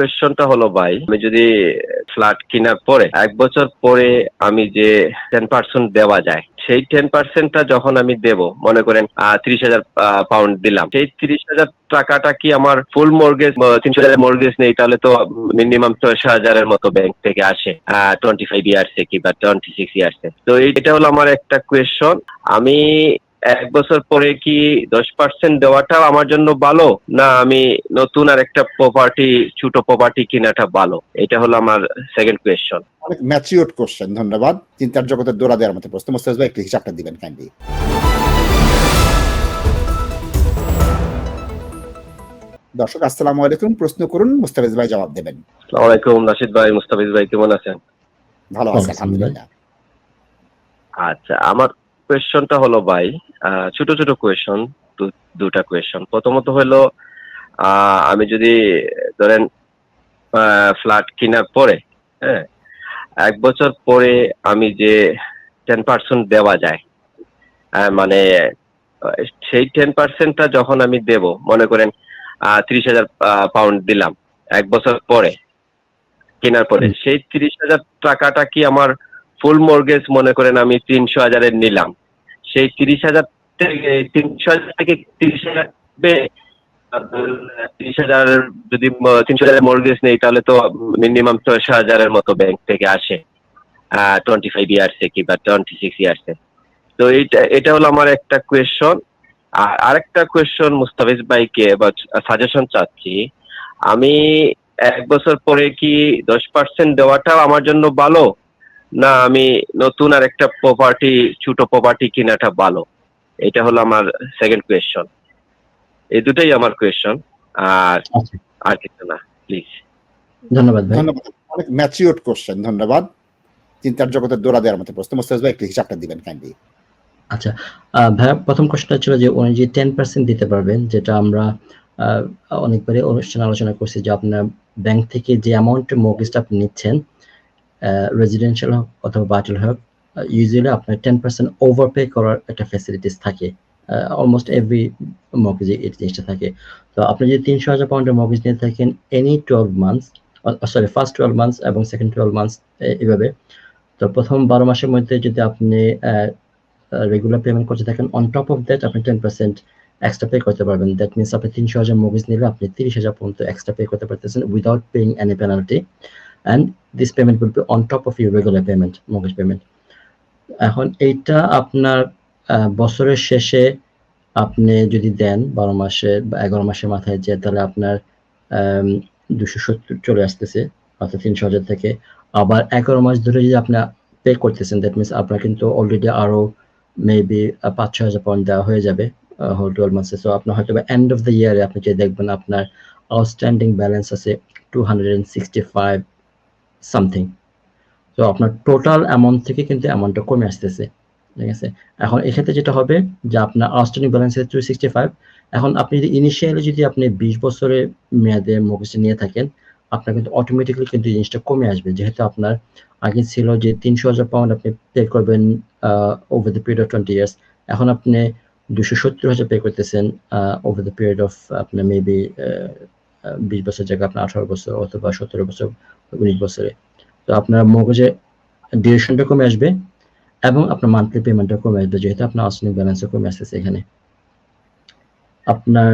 কোয়েশ্চনটা হলো, ভাই, আমি যদি ফ্ল্যাট কেনার পরে, এক বছর পরে আমি যে টেন পার্সেন্ট দেওয়া যায়, সেই টেন পার্সেন্টটা যখন আমি দেব, মনে করেন ত্রিশ হাজার পাউন্ড দিলাম, সেই ত্রিশ হাজার টাকাটা কি আমার ফুল মর্গেজ তিনশো হাজার মর্গেজ নেই, তাহলে তো মিনিমাম ছয়শো হাজারের মতো ব্যাংক থেকে আসে টোয়েন্টি ফাইভ ইয়ার্সে কি বা টোয়েন্টি সিক্স ইয়ার্সে তো এটা হলো আমার একটা কোয়েশ্চন আমি এক বছর পরে কি দশ পার্সেন্ট দেওয়াটাও আমার জন্য ভালো? না আমি নতুন আর একটা প্রপার্টি ছোট প্রপার্টি কেনাটা ভালো? এটা হলো আমার সেকেন্ড কোয়েশ্চন অনেক ম্যাচিওর কোশ্চেন ধন্যবাদ। চিন্তার জগতের দৌড়া দেওয়ার মতো প্রশ্ন। মোস্তাফিজ ভাই একটু হিসাবটা দিবেন কাইন্ডলি দর্শক আসসালামু আলাইকুম। প্রশ্ন করুন মুস্তাফিজ ভাই জবাব দেবেন। আসসালামু আলাইকুম রাশিদ ভাই মুস্তাফিজ ভাই কেমন আছেন? ভালো আছে আলহামদুলিল্লাহ। আচ্ছা আমার কোয়েশ্চনটা হলো ভাই ছোট ছোট কোয়েশ্চন দুটা কোয়েশ্চন। প্রথমত হলো আহ, আমি যদি ধরেন ফ্ল্যাট কেনার পরে হ্যাঁ এক বছর পরে আমি যে টেন পার্সেন্ট দেওয়া যায় মানে সেই টেন পার্সেন্টটা যখন আমি দেব মনে করেন ত্রিশ হাজার পাউন্ড দিলাম এক বছর পরে কেনার পরে সেই ত্রিশ হাজার টাকাটা কি আমার ফুল মর্গেজ মনে করেন আমি তিনশো হাজারের নিলাম? সেই তিরিশ হাজার থেকে, তিনশো হাজার থেকে তিরিশ হাজার তিরিশ হাজার যদি তিনশো হাজার মর্গেজ নেই, তাহলে তো মিনিমাম ছয়শো হাজারের মতো ব্যাংক থেকে আসে। টোয়েন্টি ফাইভ ইয়ার্সে কি বা টোয়েন্টি সিক্স ইয়ার্সে তো এইটা, এটা হলো আমার একটা কোয়েশ্চন আর আরেকটা কোয়েশ্চন মুস্তাফিজ ভাইকে বা সাজেশন চাচ্ছি। আমি এক বছর পরে কি দশ পার্সেন্ট দেওয়াটাও আমার জন্য ভালো? না আমি নতুন আর একটা প্রপার্টি ছোট প্রপার্টি কেনাটা ভালো। এটা হলো আমার সেকেন্ড কোয়েশ্চন এই দুটাই আমার কোয়েশ্চন আর আচ্ছা। আর কিছু না প্লিজ ধন্যবাদ ধন্যবাদ। অনেক ম্যাচিওর কোশ্চেন ধন্যবাদ। চিন্তার জগতের দৌড়া দেওয়ার মতো প্রশ্ন। মোস্তাফিজ ভাই একটু হিসাবটা দিবেন কাইন্ডলি আচ্ছা আহ, ভাইয়া প্রথম কোশ্চেনটা ছিল যে উনি যে টেন পার্সেন্ট দিতে পারবেন যেটা আমরা আহ, অনেকবারই অনুষ্ঠানে আলোচনা করছি যে আপনার ব্যাংক থেকে যে অ্যামাউন্টের মর্গেজটা আপনি নিচ্ছেন রেজিডেন্সিয়াল হোক অথবা বাটল হোক ইউজুয়ালি আপনার টেন পার্সেন্ট ওভারপে করার একটা ফ্যাসিলিটিস থাকে। অলমোস্ট এভরি মর্গেজে এই জিনিসটা থাকে। তো আপনি যদি তিনশো হাজার পাউন্ডের মর্গেজ নিয়ে থাকেন any twelve months sorry first twelve months এবং সেকেন্ড টুয়েলভ মান্থস এভাবে তো প্রথম বারো মাসের মধ্যে যদি আপনি রেগুলার পেমেন্ট করতে থাকেন অন টপ অফ দ্যাট আপনি টেন পার্সেন্ট এক্সট্রা পে করতে পারবেন। দ্যাট মিনস আপনি তিনশো হাজার মুভিজ নিলে আপনি তিরিশ হাজার পর্যন্ত এক্সট্রা পে করতে পারতেছেন without paying any penalty and this payment will be on top of your regular payment mortgage payment এখন এইটা আপনার বছরের শেষে আপনি যদি দেন বারো মাসে বা এগারো মাসের মাথায় যে তাহলে আপনার দুশো সত্তর চলে আসতেছে, অর্থাৎ তিনশো হাজার থেকে। আবার এগারো মাস ধরে যদি আপনি পে করতেছেন দ্যাট মিনস আপনার কিন্তু অলরেডি আরও মেবি পাঁচ ছ হাজার পয়েন্ট দেওয়া হয়ে যাবে হোল টুয়েলভ মাসে সো আপনার হয়তো বা এন্ড অফ দ্য ইয়ারে আপনি যে দেখবেন আপনার আউটস্ট্যান্ডিং ব্যালেন্স আছে two hundred sixty five something তো আপনার টোটাল অ্যামাউন্ট থেকে কিন্তু অ্যামাউন্টটা কমে আসতেছে, ঠিক আছে? এখন এক্ষেত্রে যেটা হবে যে আপনার outstanding balance two sixty five এখন আপনি যদি ইনিশিয়ালি যদি আপনি বিশ বছরের মেয়াদে মগজটা নিয়ে থাকেন, আপনার কিন্তু অটোমেটিক্যালি কিন্তু জিনিসটা কমে আসবে। যেহেতু আপনার আগে ছিল যে তিনশো হাজার পাউন্ড আপনি পে করবেন over the period of twenty years এখন আপনি দুশো সত্তর হাজার পে করতেছেন ওভার দ্য পিরিয়ড অফ আপনার মেবি বিশ বছর, জায়গায় আপনার আঠারো বছর অথবা সতেরো বছর উনিশ বছরে। তো আপনার মগজে ডিউরেশনটা কমে আসবে এবং আপনার মান্থলি পেমেন্টটা কমে আসবে, যেহেতু আপনার আউটস্ট্যান্ডিং ব্যালেন্সও কমে আসতেছে এখানে। আপনার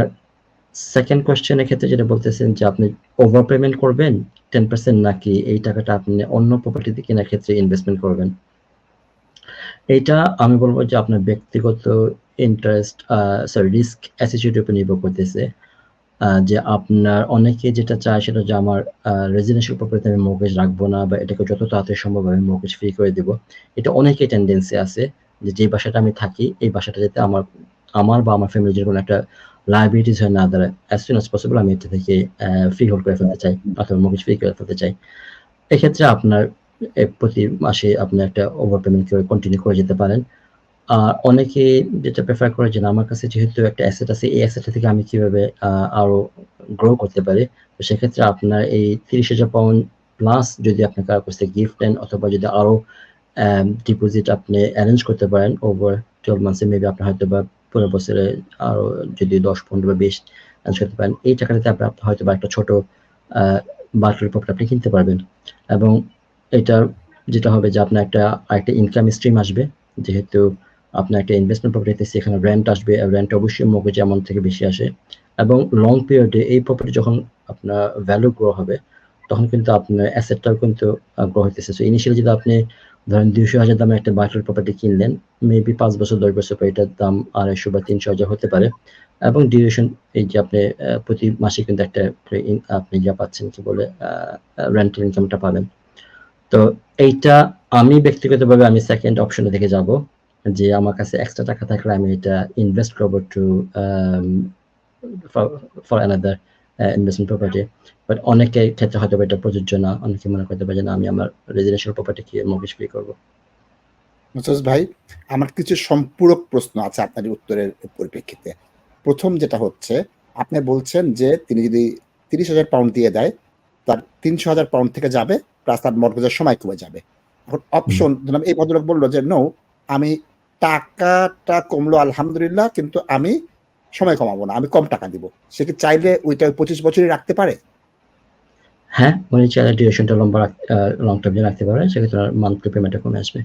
সেকেন্ড কোয়েশ্চেনের ক্ষেত্রে যেটা বলতেছেন যে আপনি ওভার পেমেন্ট করবেন টেন পার্সেন্ট নাকি এই টাকাটা আপনি অন্য প্রপার্টিতে কেনার ক্ষেত্রে ইনভেস্টমেন্ট করবেন? এইটা আমি বলব যে আপনার ব্যক্তিগত ইন্টারেস্ট সরি রিস্ক অ্যাসিচিউটের উপর নির্ভর করতেছে। যে আপনার অনেকে যেটা চায় সেটা যে আমার রেজিডেন্সিয়াল প্রপার্টিতে আমি মর্গেজ রাখব না বা এটাকে যত তাড়াতাড়ি সম্ভব আমি মর্গেজ ফ্রি করে দেবো। এটা অনেকেই টেন্ডেন্সি আছে যে যে বাসাটা আমি থাকি, এই বাসাটা যাতে আমার আমার বা আমার ফ্যামিলির কোনো একটা লাইবিলিটিস হয় না দাঁড়ায় অ্যাজ সুন অ্যাজ পসিবল আমি এটা থেকে ফ্রি হোল্ড করে ফেলতে চাই অথবা মর্গেজ ফ্রি করে ফেলতে চাই। এক্ষেত্রে আপনার প্রতি মাসে আপনি একটা ওভার পেমেন্ট করে কন্টিনিউ করে যেতে পারেন। আর অনেকে যেটা প্রেফার করে যে আমার কাছে যেহেতু একটা অ্যাসেট আছে, এই অ্যাসেটটা থেকে আমি কীভাবে আরও গ্রো করতে পারি? তো সেক্ষেত্রে আপনার এই তিরিশ হাজার পাউন্ড প্লাস যদি আপনি কারও কাছ গিফট দেন অথবা যদি আরও ডিপোজিট আপনি অ্যারেঞ্জ করতে পারেন ওভার টুয়েলভ মান্থসে মেবি আপনার হয়তো বা পনেরো বছরে আরও যদি দশ, পনেরো বা বিশ অ্যারেঞ্জ করতে পারেন, এই টাকাটাতে আপনি আপনি হয়তো বা একটা ছোট বাটলের প্রপার্টি আপনি কিনতে পারবেন। এবং এটার যেটা হবে যে আপনার একটা একটা ইনকাম স্ট্রিম আসবে, যেহেতু আপনার একটা ইনভেস্টমেন্ট প্রপার্টিতে সেখানে রেন্ট আসবে রেন্ট অবশ্যই মগজ অ্যামাউন্ট থেকে বেশি আসে। এবং লং পিরিয়ডে এই প্রপার্টি যখন আপনার ভ্যালু গ্রো হবে, তখন কিন্তু আপনার অ্যাসেটটাও কিন্তু গ্রো হইতেছে। সো ইনিশিয়ালি যদি আপনি ধরেন দুইশো হাজার দামে একটা বাটলের প্রপার্টি কিনলেন মেবি পাঁচ বছর, দশ বছর পর এটার দাম আড়াইশো বা তিনশো হাজার হতে পারে। এবং ডিউরেশন এই যে আপনি প্রতি মাসে কিন্তু একটা আপনি যা পাচ্ছেন, কি বলে রেন্টাল ইনকামটা পাবেন। তো এইটা আমি ব্যক্তিগতভাবে আমি সেকেন্ড অপশনে দেখে যাব। যে আমার কাছে এক্সট্রা টাকা থাকলে আমি এটা ইনভেস্ট করব to for another investment property but অনেকের ক্ষেত্রে হয়তো এটা প্রযোজ্য না অনেকে মনে করতে পারে যে না আমি আমার রেজিডেন্সিয়াল প্রপার্টি কি মর্গেজ পে করব। মোসাজ ভাই আমার কিছু সম্পূরক প্রশ্ন আছে আপনার উত্তরের পরিপ্রেক্ষিতে। প্রথম যেটা হচ্ছে আপনি বলছেন যে তিনি যদি তিরিশ হাজার পাউন্ড দিয়ে দেয় তার তিনশো হাজার পাউন্ড থেকে যাবে প্লাস তার মর্গেজের সময় কমে যাবে। এখন অপশন এই ভদ্রলোক বলল যে নো আমি টাকাটা কমলো আলহামদুলিল্লাহ কিন্তু আমি সময় কমাবো না আমি কম টাকা দিব। সে কি চাইলে ওইটা পঁচিশ বছরই রাখতে পারে? হ্যাঁ উনি চাইলে ডিউরেশনটা লম্বা লং টার্ম রাখতে পারে সেক্ষেত্রে মান্থলি পেমেন্টটা কমে আসবে।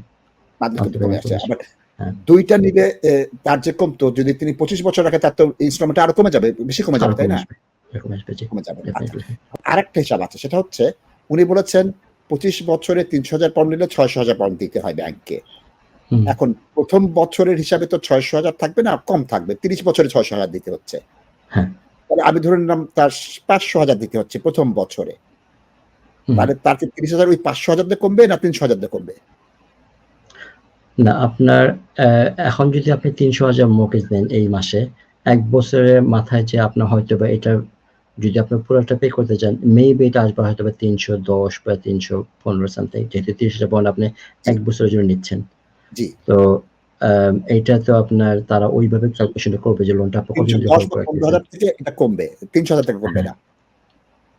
হ্যাঁ। দুইটা নিলে তার যে কমতো যদি তিনি পঁচিশ বছর রাখে তার তো ইনস্টলমেন্ট আরও কমে যাবে বেশি কমে যাবে তাই না? কমে যাবে আচ্ছা। আরেকটা হিসাব আছে সেটা হচ্ছে উনি বলেছেন পঁচিশ বছরে তিনশো হাজার পাউন্ড নিলে ছয়শো হাজার পাউন্ড দিতে হয় ব্যাংকে। এখন প্রথম বছরের হিসাবে তো ছয়শো হাজার থাকবে না কম থাকবে তিরিশ বছরে ছয়শো হাজার দিতে হচ্ছে। হ্যাঁ। তাহলে আমি ধরে নিলাম তার পাঁচশো হাজার দিতে হচ্ছে প্রথম বছরে। তাহলে তার কি তিরিশ হাজার ওই পাঁচশো হাজার দিয়ে কমবে না তিনশো হাজার দিয়ে কমবে? না আপনার এখন যদি আপনি তিনশো হাজার মর্গেজ দেন এই মাসে এক বছরের মাথায় যে আপনার হয়তো বা এটা যদি আপনি পুরোটা পে করতে চান মেবি এটা আসবে হয়তো বা তিনশো দশ বা তিনশো পনেরো সামথিং যেহেতু তিরিশ হাজার পাউন্ড আপনি এক বছরের জন্য নিচ্ছেন। তো এইটা তো আপনার তারা ওইভাবে ক্যালকুলেশন করবে যে লোনটা আপনি তিনশো কতদিন দশ করে হাজার থেকে এটা কমবে তিনশো হাজার থেকে কমবে না।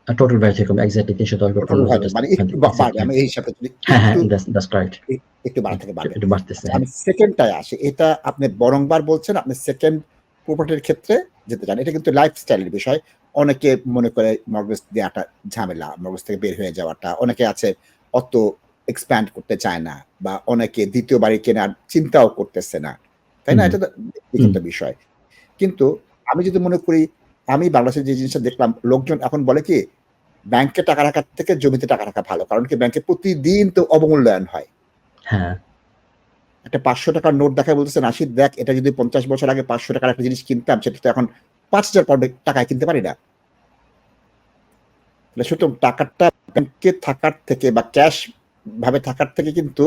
টোটাল ভ্যালু থেকে এক্স্যাক্টলি তিনশো দশ মানে একটু বা- বাড়বে আমি এই হিসাবে যদি হ্যাঁ হ্যাঁ দ্যাটস কারেক্ট একটু বাড়া থেকে বাড়বে একটু বাড়তেছে আচ্ছা, আমি সেকেন্ডটায় আসি এটা আপনি বরংবার বলছেন আপনি সেকেন্ড প্রপার্টির ক্ষেত্রে যেতে চান এটা কিন্তু লাইফস্টাইলের বিষয়। অনেকে মনে করে মর্গেজ দেওয়াটা ঝামেলা মর্গেজ থেকে বের হয়ে যাওয়াটা অনেকে আছে অত এক্সপ্যান্ড করতে চায় না বা অনেকে দ্বিতীয় বাড়ি কেনার চিন্তাও করতেছে না। তাই না? এটা তো বিষয়। কিন্তু আমি যদি মনে করি আমি বাংলাদেশে যে জিনিসটা দেখলাম লোকজন এখন বলে কি ব্যাংকে টাকা রাখার থেকে জমিতে টাকা রাখা ভালো। কারণ কি ব্যাংকে প্রতিদিন তো অবমূল্যায়ন হয়। হ্যাঁ। একটা পাঁচশো টাকার নোট দেখায় বলতেছে নাসির দেখ এটা যদি পঞ্চাশ বছর আগে পাঁচশো টাকার একটা জিনিস কিনতাম সেটা তো এখন পাঁচ হাজার পাউন্ড টাকায় কিনতে পারি না। সুতরাং টাকাটা ব্যাংকে থাকার থেকে বা ক্যাশ ভাবে থাকার থেকে কিন্তু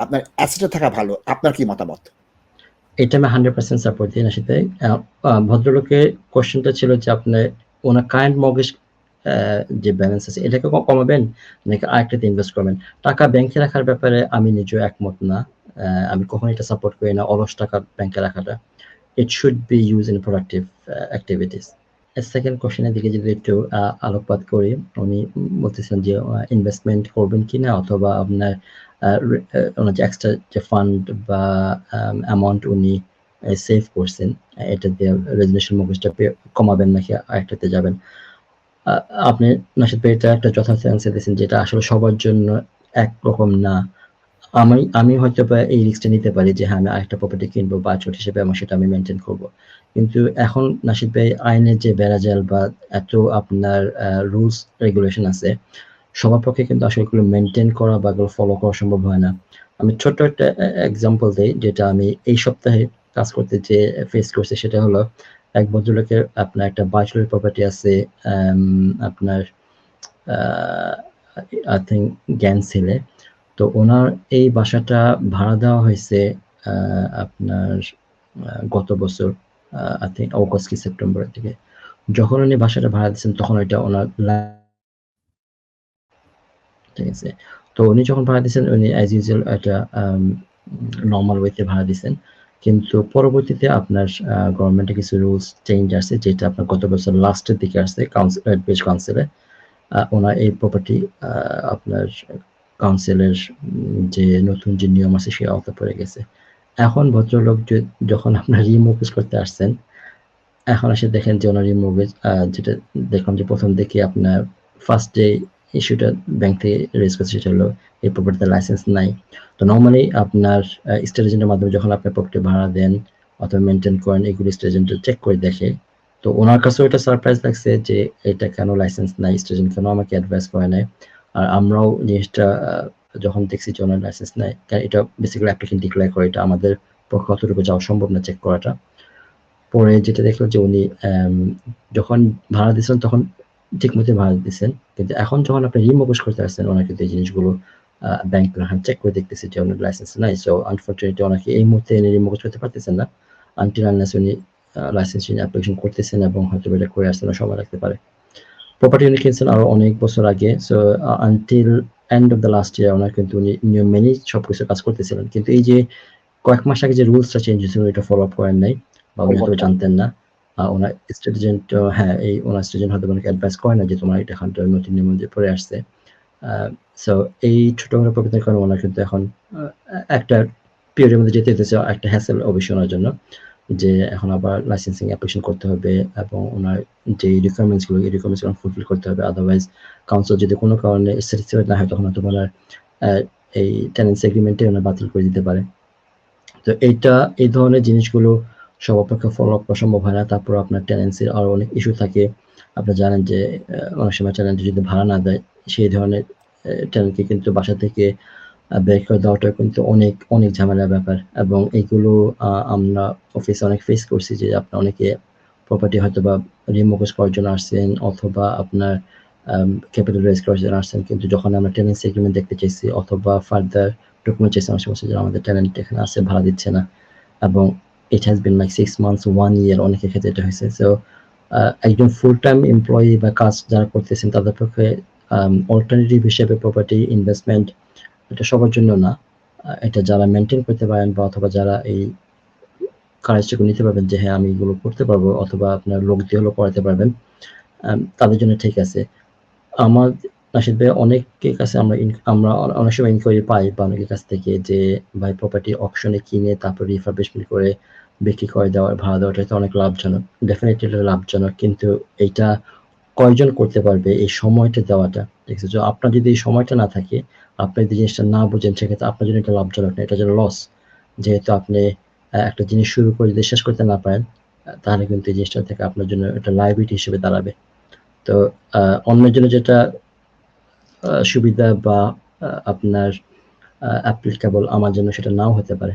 আপনার অ্যাসেটে থাকা ভালো। আপনার কি মতামত? এটা আমি হান্ড্রেড পার্সেন্ট সাপোর্ট দিই নাশিতে ভদ্রলোকের কোশ্চেনটা ছিল যে আপনি ওনার কারেন্ট মর্গেজ যে ব্যালেন্স আছে, এটাকে কমাবেন? নাকি আরেকটাতে ইনভেস্ট করবেন? টাকা ব্যাংকে রাখার ব্যাপারে আমি নিজেও একমত না। আমি কখনো এটা সাপোর্ট করি না অলস টাকা ব্যাংকে রাখাটা। It should be use in productive activities second কোশ্চেনের দিকে যদি একটু আলোকপাত করি, উনি বলতেছেন যে ইনভেস্টমেন্ট করবেন কিনা অথবা আপনার যে এক্সট্রা যে ফান্ড বা অ্যামাউন্ট উনি সেভ করছেন, এটা দিয়ে রেজিডেন্সিয়াল মর্গেজটা কমাবেন নাকি আরেকটাতে যাবেন? আপনি নাশিদ ভাই, এটা একটা যথার্থ অ্যান্সার দিয়েছেন, যেটা আসলে সবার জন্য একরকম না। আমি আমি হয়তো বা এই রিস্কটা নিতে পারি যে হ্যাঁ আমি আরেকটা প্রপার্টি কিনবো বা ছোট হিসেবে আমার সেটা আমি মেনটেন করব। কিন্তু এখন নাশিদ ভাই, আইনের যে বেড়াজাল বা এত আপনার রুলস রেগুলেশন আছে, সবার পক্ষে কিন্তু আসলে এগুলো মেনটেন করা বা এগুলো ফলো করা সম্ভব হয় না। আমি ছোট্ট একটা এক্সাম্পল দিই, যেটা আমি এই সপ্তাহে কাজ করতে যে ফেস করছি, সেটা হলো এক ভদ্রলোকের আপনার একটা বাইচুলার প্রপার্টি আছে আপনার আই থিঙ্ক জ্ঞানশীলে তো ওনার এই বাসাটা ভাড়া দেওয়া হয়েছে আপনার গত বছর আই থিঙ্ক অগস্ট কি সেপ্টেম্বরের দিকে। যখন উনি বাসাটা ভাড়া দিচ্ছেন তখন ওইটা ওনার ঠিক আছে। তো উনি যখন ভাড়া দিচ্ছেন উনি অ্যাজ ইউজুয়াল একটা নর্মাল ওয়েতে ভাড়া দিচ্ছেন কিন্তু পরবর্তীতে আপনার গভর্নমেন্টে কিছু রুলস চেঞ্জ আসছে, যেটা আপনার গত বছর লাস্টের দিকে আসছে কাউন্সিল বেশ কাউন্সিলে ওনার এই প্রপার্টি আপনার কাউন্সিলের যে নতুন যে নিয়ম আছে সে আওতা পড়ে গেছে। এখন ভদ্রলোক যখন আপনার রিমোভেজ করতে আসছেন, এখন এসে দেখেন যে ওনার রিমোভেজ যেটা দেখলাম যে প্রথম দিকে আপনার ফার্স্ট ডে ইস্যুটা ব্যাংক থেকে রেজ করছে সেটা হলো, এই প্রপার্টিতে লাইসেন্স নাই। তো নর্মালি আপনার স্টেট এজেন্টের মাধ্যমে যখন আপনি প্রপার্টি ভাড়া দেন অথবা মেনটেন করেন, এগুলো স্টেট এজেন্ট চেক করে দেখে। তো ওনার কাছেও এটা সারপ্রাইজ লাগছে যে এটা কেন লাইসেন্স নাই স্টেট এজেন্ট কেন আমাকে অ্যাডভাইস করে নাই। আমরাও জিনিসটা যখন দেখছি যে ওনার লাইসেন্স কারণ এটা বেসিক্যালি অ্যাপ্লিকেন্ট ডিক্লেয়ার করে, এটা আমাদের পক্ষে অতটুকু যাওয়া সম্ভব না চেক করাটা। পরে যেটা দেখলাম যে উনি যখন ভাড়া দিয়েছেন তখন ঠিক মতো ভাড়া দিয়েছেন। কিন্তু এখন যখন আপনি রিমোভেশ করতে আসছেন ওনার কিন্তু এই জিনিসগুলো ব্যাংক চেক করে দেখতেছে যে ওনার লাইসেন্স নাই। সো আনফর্চুনেটলি ওনাকে এই মুহূর্তে এনে রিমোভেশ করতে পারতেছেন না। আনটিল আনলেস উনি লাইসেন্স নিয়ে অ্যাপ্লিকেশন করতেছেন এবং হয়তো এটা করে আসতে সময় লাগতে পারে। প্রপার্টি উনি কিনছেন আরও অনেক বছর আগে so until end of the last year ওনার কিন্তু উনি নিয়ম মেনেই সবকিছু কাজ করতেছিলেন। কিন্তু এই যে কয়েক মাস আগে যে রুলসটা চেঞ্জ হয়েছিল এটা ফলো আপ করেন নাই বা উনি হয়তো জানতেন না। ওনার স্টুডেন্ট হ্যাঁ এই ওনার স্টুডেন্ট হয়তো ওনাকে অ্যাডভাইস করে না যে তোমার এটা এখানটা নতুন নিয়ম অনুযায়ী পড়ে আসছে সো এই ছোটখাটো প্রকৃতির কারণে ওনার কিন্তু এখন একটা পিরিয়ডের মধ্যে যেতে হতেছে একটা হ্যাসেল অবশ্যই ওনার জন্য। যে এখন আবার লাইসেন্সিং অ্যাপ্লিকেশন করতে হবে এবং ওনার যে রিকোয়ারমেন্টসগুলো, এই রিকোয়ারমেন্টসগুলো ফুলফিল করতে হবে। আদারওয়াইজ কাউন্সিল যদি কোনো কারণে স্যাটিসফাইড না হয়, তখন হয়তো ওনার এই টেনেন্সি এগ্রিমেন্টে ওনার বাতিল করে দিতে পারে। তো এইটা, এই ধরনের জিনিসগুলো সব অপেক্ষা ফলো আপ করা সম্ভব হয় না। তারপর আপনার টেনেন্সির আরও অনেক ইস্যু থাকে। আপনি জানেন যে অনেক সময় টেনেন্ট যদি ভাড়া না দেয়, সেই ধরনের টেনেন্টকে কিন্তু বাসা থেকে বের করে দেওয়াটা কিন্তু অনেক অনেক ঝামেলার ব্যাপার। এবং এইগুলো আহ, আমরা অফিসে অনেক ফেস করছি যে আপনার অনেকে প্রপার্টি হয়তো বা রিমোভেজ করার জন্য আসছেন অথবা আপনার ক্যাপিটাল রেজ করার জন্য আসছেন। কিন্তু যখন আমরা টেনেন্সি এগ্রিমেন্ট দেখতে চাইছি অথবা ফার্দার ডকুমেন্ট চাইছি অনেক সময় যে আমাদের ট্যালেন্ট এখানে আছে ভাড়া দিচ্ছে না। এবং it has been like six months one year অনেকের ক্ষেত্রে এটা হয়েছে। সো একজন ফুল টাইম এমপ্লয়ি বা কাজ যারা করতেছেন তাদের পক্ষে অল্টারনেটিভ হিসেবে প্রপার্টি ইনভেস্টমেন্ট এটা সবার জন্য না। এটা যারা মেনটেন করতে পারেন বা অথবা যারা এই কারেজটুকু নিতে পারবেন যে হ্যাঁ আমি এগুলো করতে পারব অথবা আপনার লোক দিয়ে হলেও করাতে পারবেন তাদের জন্য ঠিক আছে। আমার নাশিদ ভাই অনেকের কাছে আমরা আমরা অনেক সময় ইনকোয়ারি পাই বা অনেকের কাছ থেকে যে, ভাই প্রপার্টি অপশনে কিনে তারপর রিফারবিশমেন্ট করে বিক্রি করে দেওয়ার ভাড়া দেওয়াটা অনেক লাভজনক। ডেফিনেটলি লাভজনক, কিন্তু এইটা কয়জন করতে পারবে এই সময়টা দেওয়াটা, ঠিক আছে? তো আপনার যদি এই সময়টা না থাকে, আপনি যদি জিনিসটা না বুঝেন, সেক্ষেত্রে আপনার জন্য এটা লাভজনক না, এটা যেন লস যেহেতু আপনি একটা জিনিস শুরু করে যদি শেষ করতে না পারেন তাহলে কিন্তু এই জিনিসটা থেকে আপনার জন্য একটা লাইবিলিটি হিসেবে দাঁড়াবে। তো অন্যের জন্য যেটা সুবিধা বা আপনার অ্যাপ্লিকেবল আমার জন্য সেটা নাও হতে পারে।